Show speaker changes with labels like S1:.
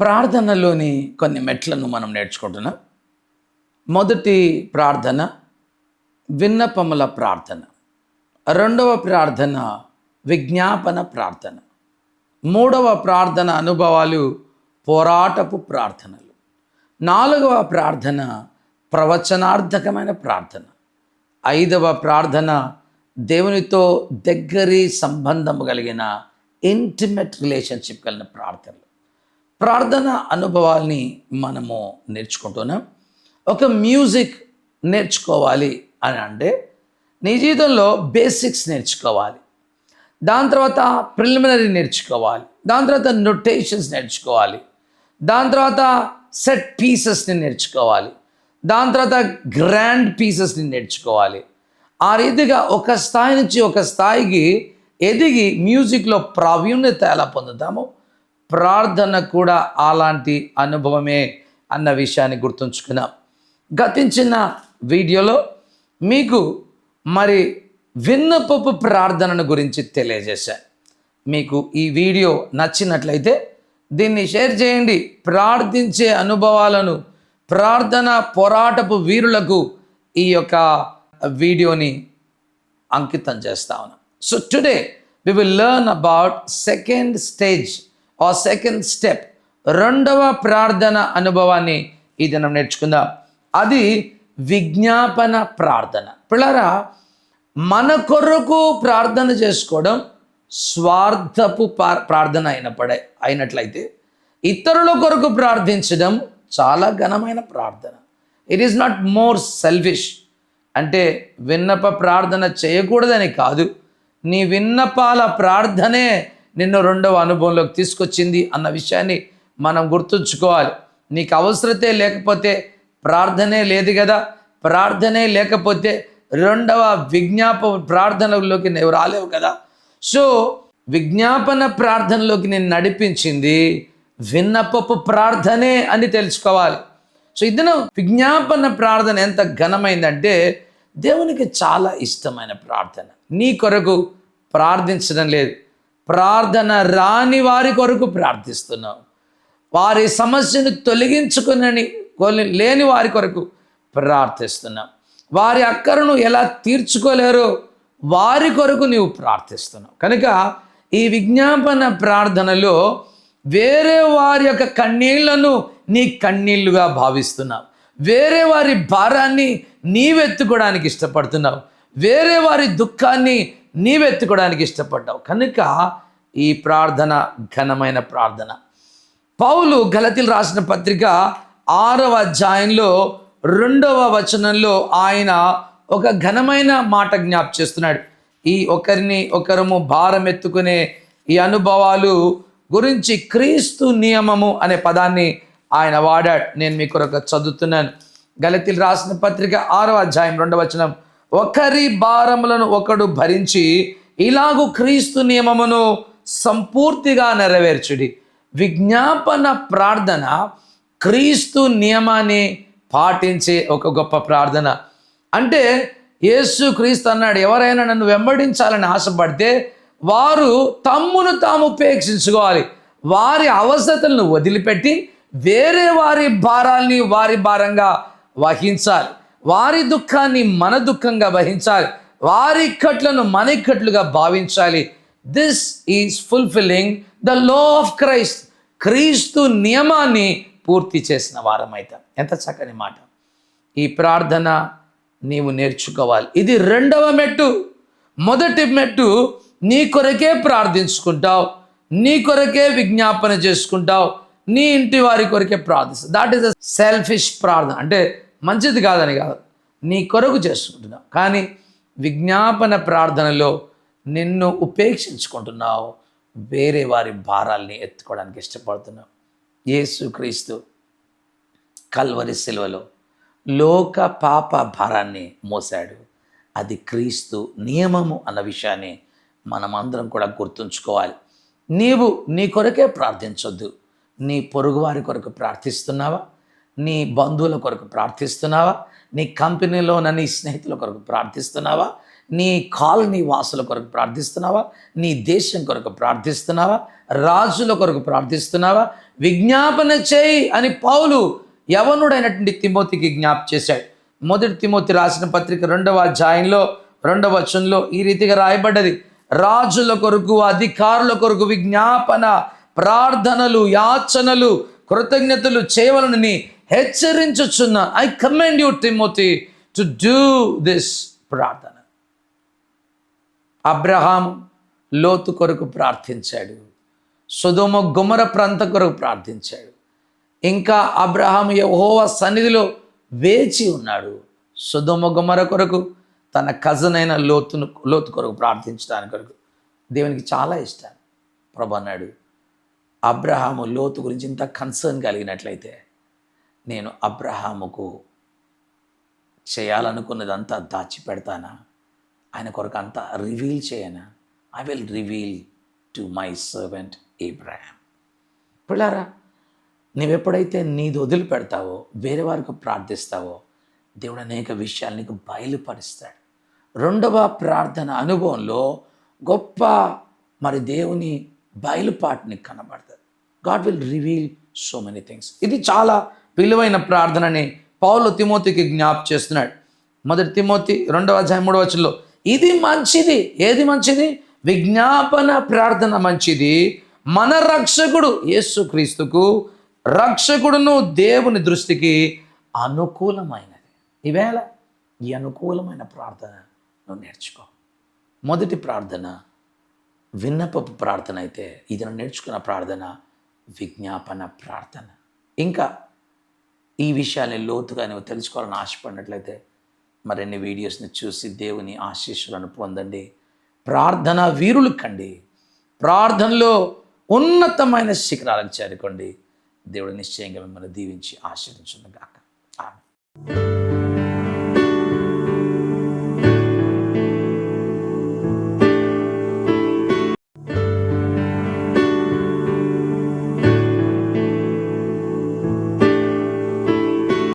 S1: ప్రార్థనలోని కొన్ని మెట్లను మనం నేర్చుకుంటున్నాం. మొదటి ప్రార్థన విన్నపముల ప్రార్థన. రెండవ ప్రార్థన విజ్ఞాపన ప్రార్థన. మూడవ ప్రార్థన అనుభవాలు పోరాటపు ప్రార్థనలు. నాలుగవ ప్రార్థన ప్రవచనార్థకమైన ప్రార్థన. ఐదవ ప్రార్థన దేవునితో దగ్గరి సంబంధము కలిగిన ఇంటిమేట్ రిలేషన్షిప్ కలిగిన ప్రార్థనలు. ప్రార్థన అనుభవాల్ని మనము నేర్చుకుంటున్నాం ఒక మ్యూజిక్ నేర్చుకోవాలి అని అంటే నీ జీవితంలో బేసిక్స్ నేర్చుకోవాలి. దాని తర్వాత ప్రిలిమినరీ నేర్చుకోవాలి. దాని తర్వాత నొటేషన్స్ నేర్చుకోవాలి. దాని తర్వాత సెట్ పీసెస్ని నేర్చుకోవాలి. దాని తర్వాత గ్రాండ్ పీసెస్ని నేర్చుకోవాలి. ఆ రీతిగా ఒక స్థాయి నుంచి ఒక స్థాయికి ఎదిగి మ్యూజిక్లో ప్రావీణ్యత ఎలా పొందుతామో ప్రార్థన కూడా అలాంటి అనుభవమే అన్న విషయాన్ని గుర్తుంచుకున్నాం గతించిన వీడియోలో మీకు మరి విన్నపపు ప్రార్థనను గురించి తెలియజేశాను మీకు ఈ వీడియో నచ్చినట్లయితే దీన్ని షేర్ చేయండి. ప్రార్థించే అనుభవాలను ప్రార్థన పోరాటపు వీరులకు ఈ యొక్క వీడియోని అంకితం చేస్తా ఉన్నాం. So today we will learn about second stage ఆ సెకండ్ స్టెప్ రెండవ ప్రార్థన అనుభవాన్ని ఈ దినం నేర్చుకుందాం. అది విజ్ఞాపన ప్రార్థన. పిల్లరా మన కొరకు ప్రార్థన చేసుకోవడం స్వార్థపు ప్రార్థన అయినప్పుడే అయినట్లయితే ఇతరుల కొరకు ప్రార్థించడం చాలా ఘనమైన ప్రార్థన. It is not more selfish అంటే విన్నప ప్రార్థన చేయకూడదని కాదు. నీ విన్నపాల ప్రార్థనే నిన్ను రెండవ అనుభవంలోకి తీసుకొచ్చింది అన్న విషయాన్ని మనం గుర్తుంచుకోవాలి. నీకు అవసరతే లేకపోతే ప్రార్థనే లేదు కదా. ప్రార్థనే లేకపోతే రెండవ విజ్ఞాప ప్రార్థనలోకి నువ్వు రాలేవు కదా. సో విజ్ఞాపన ప్రార్థనలోకి నేను నడిపించింది విన్నపపు ప్రార్థనే అని తెలుసుకోవాలి. సో ఇదను విజ్ఞాపన ప్రార్థన ఎంత ఘనమైందంటే దేవునికి చాలా ఇష్టమైన ప్రార్థన. నీ కొరకు ప్రార్థించడం లేదు. ప్రార్థన రాని వారి కొరకు ప్రార్థిస్తున్నావు వారి సమస్యను తొలగించుకునని లేని వారి కొరకు ప్రార్థిస్తున్నాం. వారి అక్కరను ఎలా తీర్చుకోలేరో వారి కొరకు నీవు ప్రార్థిస్తున్నావు. కనుక ఈ విజ్ఞాపన ప్రార్థనలో వేరే వారి యొక్క కన్నీళ్ళను నీ కన్నీళ్ళుగా భావిస్తున్నావు. వేరే వారి భారాన్ని నీవెత్తుకోవడానికి ఇష్టపడుతున్నావు. వేరే వారి దుఃఖాన్ని నీవెత్తుకోవడానికి ఇష్టపడ్డావు కనుక ఈ ప్రార్థన ఘనమైన ప్రార్థన. పౌలు గలతీలు రాసిన పత్రిక ఆరవ అధ్యాయంలో రెండవ వచనంలో ఆయన ఒక ఘనమైన మాట జ్ఞాప్ చేస్తున్నాడు. ఈ ఒకరిని ఒకరము భారం ఎత్తుకునే ఈ అనుభవాలు గురించి క్రీస్తు నియమము అనే పదాన్ని ఆయన వాడాడు. నేను మీ కొరకు చదువుతున్నాను. గలతీలు రాసిన పత్రిక ఆరవ అధ్యాయం రెండవ వచనం. ఒకరి భారములను ఒకడు భరించి ఇలాగు క్రీస్తు నియమమును సంపూర్తిగా నెరవేర్చుడి. విజ్ఞాపన ప్రార్థన క్రీస్తు నియమాన్ని పాటించే ఒక గొప్ప ప్రార్థన. అంటే యేసు క్రీస్తు అన్నాడు ఎవరైనా నన్ను వెంబడించాలని ఆశపడితే వారు తమ్మును తాము ఉపేక్షించుకోవాలి. వారి అవసరతలను వదిలిపెట్టి వేరే వారి భారాల్ని వారి భారంగా వహించాలి. వారి దుఃఖాన్ని మన దుఃఖంగా వహించాలి. వారి ఇక్కట్లను మన ఇక్కట్లుగా భావించాలి. This is fulfilling the law of Christ క్రీస్తు నియమాన్ని పూర్తి చేసిన వారమైతాం. ఎంత చక్కని మాట. ఈ ప్రార్థన నీవు నేర్చుకోవాలి. ఇది రెండవ మెట్టు. మొదటి మెట్టు నీ కొరకే ప్రార్థించుకుంటావు. నీ కొరకే విజ్ఞాపన చేసుకుంటావు. నీ ఇంటి వారి కొరకే ప్రార్థిస్తావు దాట్ ఈస్ అ సెల్ఫిష్ ప్రార్థన. అంటే మంచిది కాదని కాదు. నీ కొరకు చేసుకుంటున్నావు కానీ విజ్ఞాపన ప్రార్థనలో నిన్ను ఉపేక్షించుకుంటున్నావు. వేరే వారి భారాల్ని ఎత్తుకోవడానికి ఇష్టపడుతున్నావు. యేసుక్రీస్తు కల్వరి శిలువలో లోక పాప భారాన్ని మోసాడు అది క్రీస్తు నియమము అన్న విషయాన్ని మనమందరం కూడా గుర్తుంచుకోవాలి. నీవు నీ కొరకే ప్రార్థించొద్దు. నీ పొరుగువారి కొరకు ప్రార్థిస్తున్నావా? నీ బంధువుల కొరకు ప్రార్థిస్తున్నావా? నీ కంపెనీలో ఉన్న నీ స్నేహితుల కొరకు ప్రార్థిస్తున్నావా? నీ కాలనీ వాసుల కొరకు ప్రార్థిస్తున్నావా? నీ దేశం కొరకు ప్రార్థిస్తున్నావా? రాజుల కొరకు ప్రార్థిస్తున్నావా? విజ్ఞాపన చేయి అని పౌలు యవనుడైనటువంటి తిమోతికి జ్ఞాప చేశాడు. మొదటి తిమోతి రాసిన పత్రిక రెండవ అధ్యాయంలో రెండవ వచనంలో ఈ రీతిగా రాయబడ్డది. రాజుల కొరకు అధికారుల కొరకు విజ్ఞాపన ప్రార్థనలు యాచనలు కృతజ్ఞతలు చేయవలనని హెచ్చరించుచున్న I commend you Timothy to do this ప్రార్థన. అబ్రహాం లోతు కొరకు ప్రార్థించాడు. సుధుమ గుమర ప్రాంత కొరకు ప్రార్థించాడు. ఇంకా అబ్రహాం యహోవ సన్నిధిలో వేచి ఉన్నాడు. సుధుమ గుమర కొరకు తన కజన్ అయిన లోతును లోతు కొరకు ప్రార్థించడానికి కొరకు. దేవునికి చాలా ఇష్టం. ప్రభు అన్నాడు అబ్రహాము లోతు గురించి ఇంత కన్సర్న్ కలిగినట్లయితే నేను అబ్రహాముకు చేయాలనుకున్నదంతా దాచిపెడతానా? ఆయన కొరకు అంతా రివీల్ చేయనా? I will reveal to my servant Abraham పిల్లారా నువ్వెప్పుడైతే నీది వదిలిపెడతావో వేరే వారికి ప్రార్థిస్తావో దేవుడు అనేక విషయాలు నీకు బయలుపరుస్తాడు. రెండవ ప్రార్థన అనుభవంలో గొప్ప మరి దేవుని బయలుపాటుని నీకు కనబడుతుంది God will reveal so many things ఇది చాలా విలువైన ప్రార్థనని పౌలు తిమోతికి జ్ఞాప్ చేస్తున్నాడు. మొదటి తిమోతి రెండవ అధ్యాయం మూడవ వచనంలో ఇది మంచిది. ఏది మంచిది? విజ్ఞాపన ప్రార్థన మంచిది. మన రక్షకుడు యేసుక్రీస్తుకు రక్షకుడును దేవుని దృష్టికి అనుకూలమైనది. ఈవేళ ఈ అనుకూలమైన ప్రార్థన నువ్వు నేర్చుకో. మొదటి ప్రార్థన విన్నపపు ప్రార్థన అయితే ఇది నేర్చుకున్న ప్రార్థన విజ్ఞాపన ప్రార్థన. ఇంకా ఈ విషయాన్ని లోతుగా నువ్వు తెలుసుకోవాలని ఆశపడినట్లయితే మరిన్ని వీడియోస్ని చూసి దేవుని ఆశీస్సులను పొందండి ప్రార్థన వీరులు కండి. ప్రార్థనలో ఉన్నతమైన శిఖరాలను చేరుకోండి. దేవుడు నిశ్చయంగా మిమ్మల్ని దీవించి ఆశీర్వించును గాక. ఆమె